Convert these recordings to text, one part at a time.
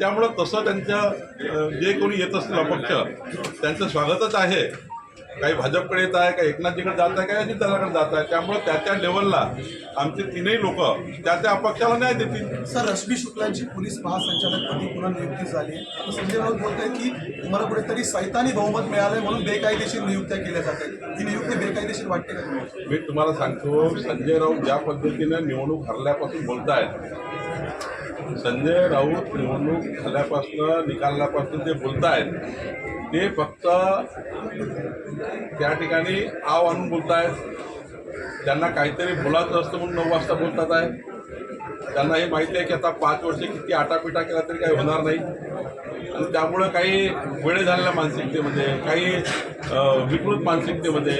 त्यामुळं तसं त्यांच्या जे कोणी येत असतील अपक्ष त्यांचं स्वागतच आहे. काही भाजपकडे येत आहे काही एकनाथजीकडे जात आहे काही अजितदादाकडे जात आहे. त्यामुळं त्या त्या लेवलला आमचे तीनही लोक त्या त्या अपक्षाला न्याय देतील. सर रश्मी शुक्लांची पोलीस महासंचालकपदी पुन्हा नियुक्ती झाली. आता संजय राऊत बोलत की तुम्हाला कुठेतरी सैतानी बहुमत मिळालंय म्हणून बेकायदेशीर नियुक्त्या केल्या जात आहेत ही नियुक्ती बेकायदेशीर वाटते का मी तुम्हाला सांगतो संजय राऊत ज्या पद्धतीनं निवडणूक हरल्यापासून बोलतायत संजय राऊत निवडणूक झाल्यापासून निकालल्यापासून जे बोलतायत ते फक्त त्या ठिकाणी आव आणून बोलतायत. त्यांना काहीतरी बोलायचं असतं म्हणून नऊ वाजता बोलतात आहे. त्यांना हे माहिती आहे की आता पाच वर्ष किती आटापिटा केला तरी काही होणार नाही. आणि त्यामुळं काही वेळे झालेल्या मानसिकतेमध्ये काही विकृत मानसिकतेमध्ये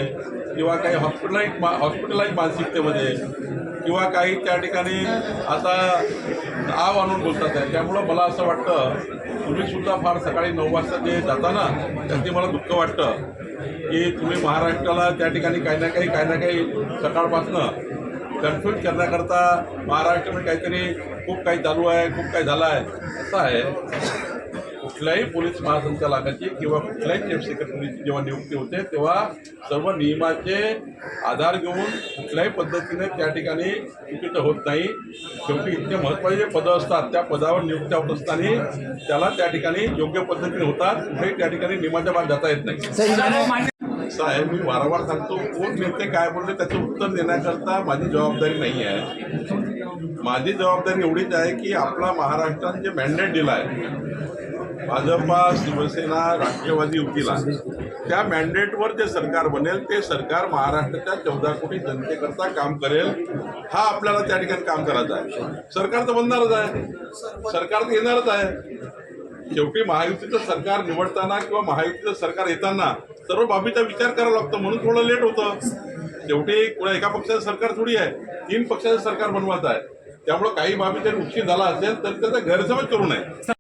किंवा काही हॉस्पिटलाइज मा हॉस्पिटलाईज मानसिकतेमध्ये किंवा काही त्या ठिकाणी आता आव आणून बोलतात आहे. त्यामुळं मला असं वाटतं तुम्ही सुद्धा फार सकाळी नऊ वाजता जे जाता ना त्याचे मला दुःख वाटतं की तुम्ही महाराष्ट्राला त्या ठिकाणी काही ना काही काही ना काही सकाळपासनं कन्फ्युज करण्याकरता महाराष्ट्रामध्ये काहीतरी खूप काही चालू आहे खूप काही झालं आहे. असं आहे. कुठल्याही पोलीस महासंचालकाची किंवा कुठल्याही चीफ सेक्रेटरीची जेव्हा नियुक्ती होते तेव्हा सर्व नियमाचे आधार घेऊन कुठल्याही पद्धतीने त्या ठिकाणी चुकीचं होत नाही. शेवटी इतके महत्त्वाचे जे पदं असतात त्या पदावर नियुक्त्या होत असताना त्याला त्या ठिकाणी योग्य पद्धतीने होतात कुठेही त्या ठिकाणी नियमाच्या बाद जाता येत नाही. असं आहे मी वारंवार सांगतो कोण नेते काय बोलले त्याचं उत्तर देण्याकरता माझी जबाबदारी नाही आहे. माझी जबाबदारी एवढीच आहे की आपला महाराष्ट्रात जे मॅन्डेट दिला आहे भाजपा शिवसेना राष्ट्रवादी युतीला त्या मॅन्डेटवर जे सरकार बनेल ते सरकार महाराष्ट्राच्या चौदा कोटी जनतेकरता काम करेल हा आपल्याला त्या ठिकाणी काम करायचं आहे. सरकार तर बनणारच आहे. सरकार तर येणारच आहे. शेवटी महायुतीचं सरकार निवडताना किंवा महायुतीचं सरकार येताना सर्व बाबीचा विचार करावा लागतो म्हणून थोडं लेट होतं. शेवटी कुणा एका पक्षाचं सरकार थोडी आहे तीन पक्षाचं सरकार बनवायचं आहे. त्यामुळे काही बाबी जर उशीर झाला असेल तर त्याचा गैरसमज करू नये.